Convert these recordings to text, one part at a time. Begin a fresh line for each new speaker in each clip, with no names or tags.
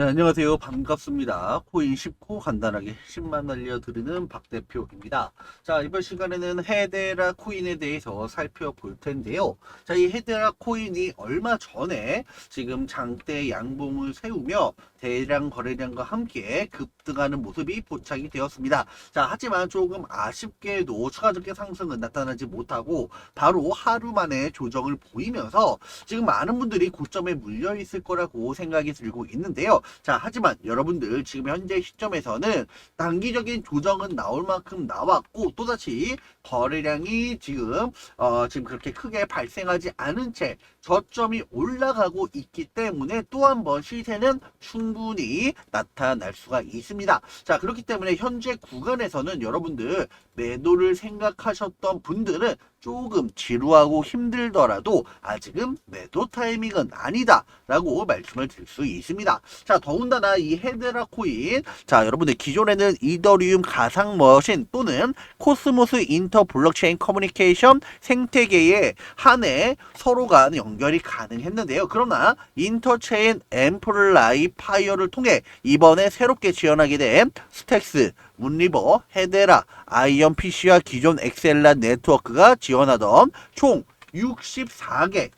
네, 안녕하세요. 반갑습니다. 코인 10코 간단하게 10만 알려드리는 박 대표입니다. 자, 이번 시간에는 헤데라 코인에 대해서 살펴볼 텐데요. 자, 이 헤데라 코인이 얼마 전에 지금 장대 양봉을 세우며 대량 거래량과 함께 급등하는 모습이 포착이 되었습니다. 자, 하지만 조금 아쉽게도 추가적인 상승은 나타나지 못하고 바로 하루 만에 조정을 보이면서 지금 많은 분들이 고점에 물려 있을 거라고 생각이 들고 있는데요. 자, 하지만 여러분들 지금 현재 시점에서는 단기적인 조정은 나올 만큼 나왔고 또다시 거래량이 지금 어, 지금 그렇게 크게 발생하지 않은 채 저점이 올라가고 있기 때문에 또 한 번 시세는 충분히 나타날 수가 있습니다. 자, 그렇기 때문에 현재 구간에서는 여러분들 매도를 생각하셨던 분들은 조금 지루하고 힘들더라도 아직은 매도 타이밍은 아니다 라고 말씀을 드릴 수 있습니다. 자, 더군다나 이 헤드라 코인 자, 여러분들 기존에는 이더리움 가상 머신 또는 코스모스 인터 블록체인 커뮤니케이션 생태계에 한해 서로 간 연결이 가능했는데요. 그러나 인터체인 앰플라이 파이어를 통해 이번에 새롭게 지원하게 된 스택스 문리버, 헤데라, 아이언 PC와 기존 엑셀라 네트워크가 지 원하던 총 64개.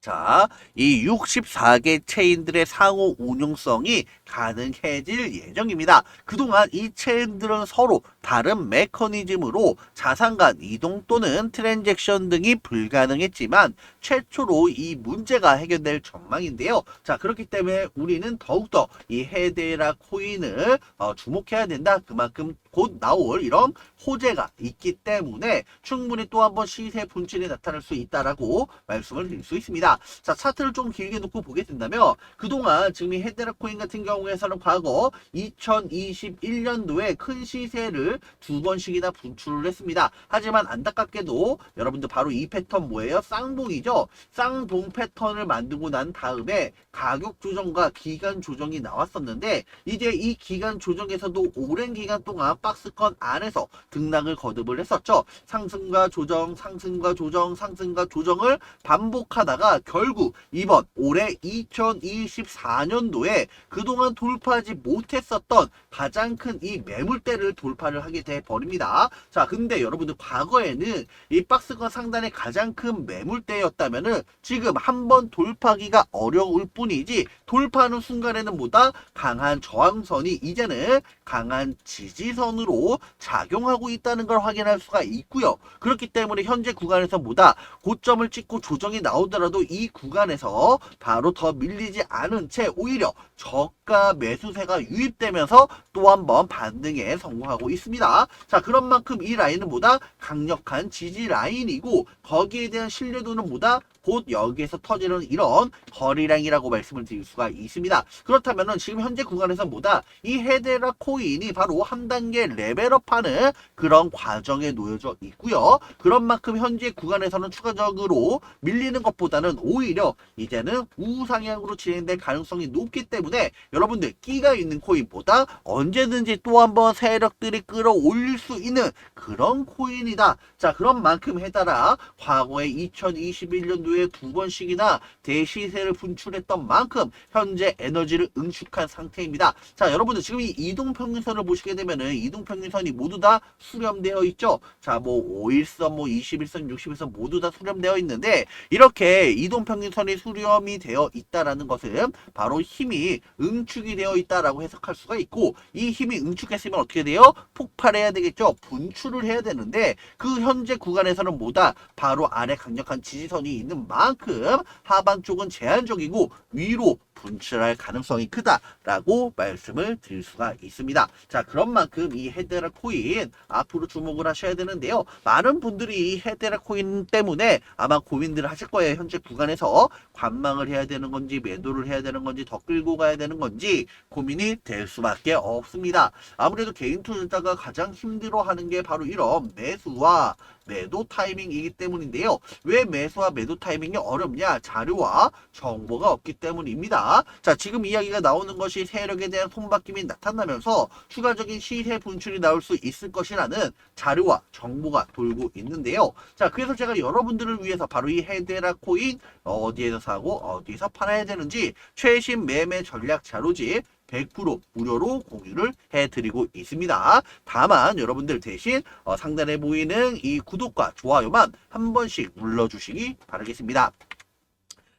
자, 이 64개 체인들의 상호 운용성이 가능해질 예정입니다. 그동안 이 체인들은 서로 다른 메커니즘으로 자산 간 이동 또는 트랜잭션 등이 불가능했지만 최초로 이 문제가 해결될 전망인데요. 자, 그렇기 때문에 우리는 더욱더 이 헤데라 코인을 어, 주목해야 된다. 그만큼 곧 나올 이런 호재가 있기 때문에 충분히 또 한번 시세 분출이 나타날 수 있다라고 말씀을 드릴 수 있습니다. 자, 차트를 좀 길게 놓고 보게 된다면 그동안 지금 이 헤데라 코인 같은 경우 에서는 과거 2021년도에 큰 시세를 두 번씩이나 분출을 했습니다. 하지만 안타깝게도 여러분들 바로 이 패턴 뭐예요? 쌍봉이죠. 쌍봉 패턴을 만들고 난 다음에 가격 조정과 기간 조정이 나왔었는데 이제 이 기간 조정에서도 오랜 기간 동안 박스권 안에서 등락을 거듭을 했었죠. 상승과 조정, 상승과 조정, 상승과 조정을 반복하다가 결국 이번 올해 2024년도에 그동안 돌파하지 못했었던 가장 큰 이 매물대를 돌파를 하게 돼 버립니다. 자, 근데 여러분들 과거에는 이 박스권 상단의 가장 큰 매물대였다면은 지금 한 번 돌파하기가 어려울 뿐이지 돌파하는 순간에는 보다 강한 저항선이 이제는 강한 지지선으로 작용하고 있다는 걸 확인할 수가 있고요. 그렇기 때문에 현재 구간에서 보다 고점을 찍고 조정이 나오더라도 이 구간에서 바로 더 밀리지 않은 채 오히려 저가 매수세가 유입되면서 또 한 번 반등에 성공하고 있습니다. 자, 그런 만큼 이 라인은 보다 강력한 지지 라인이고 거기에 대한 신뢰도는 보다 곧 여기에서 터지는 이런 거리량이라고 말씀을 드릴 수가 있습니다. 그렇다면은 지금 현재 구간에서 보다 이 헤데라 코인이 바로 한 단계 레벨업하는 그런 과정에 놓여져 있고요. 그런 만큼 현재 구간에서는 추가적으로 밀리는 것보다는 오히려 이제는 우상향으로 진행될 가능성이 높기 때문에 여러분들 끼가 있는 코인보다 언제든지 또 한번 세력들이 끌어올릴 수 있는 그런 코인이다. 자, 그런 만큼 해따라 과거에 2021년도 에 두 번씩이나 대시세를 분출했던 만큼 현재 에너지를 응축한 상태입니다. 자, 여러분들 지금 이 이동평균선을 보시게 되면은 이동평균선이 모두 다 수렴되어 있죠. 자, 뭐 5일선, 뭐 21선, 60일선 모두 다 수렴되어 있는데 이렇게 이동평균선이 수렴이 되어 있다라는 것은 바로 힘이 응축이 되어 있다라고 해석할 수가 있고 이 힘이 응축했으면 어떻게 돼요? 폭발해야 되겠죠. 분출을 해야 되는데 그 현재 구간에서는 뭐다? 바로 아래 강력한 지지선이 있는 만큼 하반 쪽은 제한적이고 위로 분출할 가능성이 크다라고 말씀을 드릴 수가 있습니다. 자, 그런 만큼 이 헤데라 코인 앞으로 주목을 하셔야 되는데요. 많은 분들이 이 헤데라 코인 때문에 아마 고민들을 하실 거예요. 현재 구간에서 관망을 해야 되는 건지 매도를 해야 되는 건지 더 끌고 가야 되는 건지 고민이 될 수밖에 없습니다. 아무래도 개인 투자자가 가장 힘들어하는 게 바로 이런 매수와 매도 타이밍이기 때문인데요. 왜 매수와 매도 타이밍이 어렵냐? 자료와 정보가 없기 때문입니다. 자, 지금 이야기가 나오는 것이 세력에 대한 손바뀜이 나타나면서 추가적인 시세 분출이 나올 수 있을 것이라는 자료와 정보가 돌고 있는데요. 자, 그래서 제가 여러분들을 위해서 바로 이 헤데라 코인 어디에서 사고 어디에서 팔아야 되는지 최신 매매 전략 자료집 100% 무료로 공유를 해드리고 있습니다. 다만 여러분들 대신 어, 상단에 보이는 이 구독과 좋아요만 한 번씩 눌러주시기 바라겠습니다.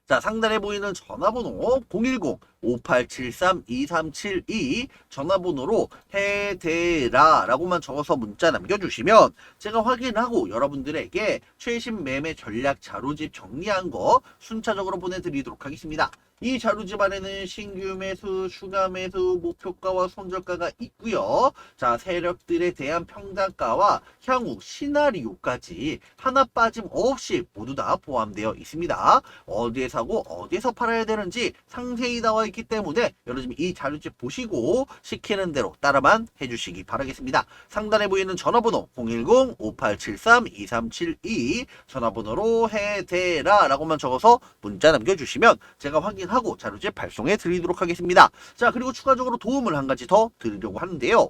자, 상단에 보이는 전화번호 010-5873-2372 전화번호로 해대라라고만 적어서 문자 남겨주시면 제가 확인하고 여러분들에게 최신 매매 전략 자료집 정리한 거 순차적으로 보내드리도록 하겠습니다. 이 자료 집 안에는 신규 매수, 추가 매수, 목표가와 손절가가 있고요. 자, 세력들에 대한 평단가와 향후 시나리오까지 하나 빠짐없이 모두 다 포함되어 있습니다. 어디에 사고 어디에서 팔아야 되는지 상세히 나와 있기 때문에 여러분 이 자료집 보시고 시키는 대로 따라만 해주시기 바라겠습니다. 상단에 보이는 전화번호 010-5873-2372 전화번호로 해대라 라고만 적어서 문자 남겨주시면 제가 확인 하고 자료집 발송해 드리도록 하겠습니다. 자 그리고 추가적으로 도움을 한 가지 더 드리려고 하는데요.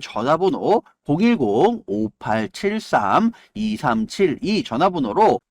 전화번호 010-5873-2372 전화번호로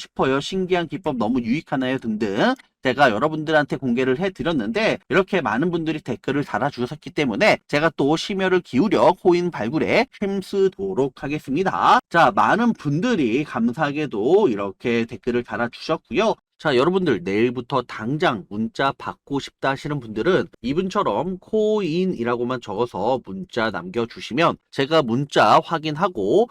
싶어요. 신기한 기법 너무 유익하나요? 등등. 제가 여러분들한테 공개를 해드렸는데 이렇게 많은 분들이 댓글을 달아주셨기 때문에 제가 또 심혈을 기울여 코인 발굴에 힘쓰도록 하겠습니다. 자, 많은 분들이 감사하게도 이렇게 댓글을 달아주셨고요. 자, 여러분들 내일부터 당장 문자 받고 싶다 하시는 분들은 이분처럼 코인이라고만 적어서 문자 남겨주시면 제가 문자 확인하고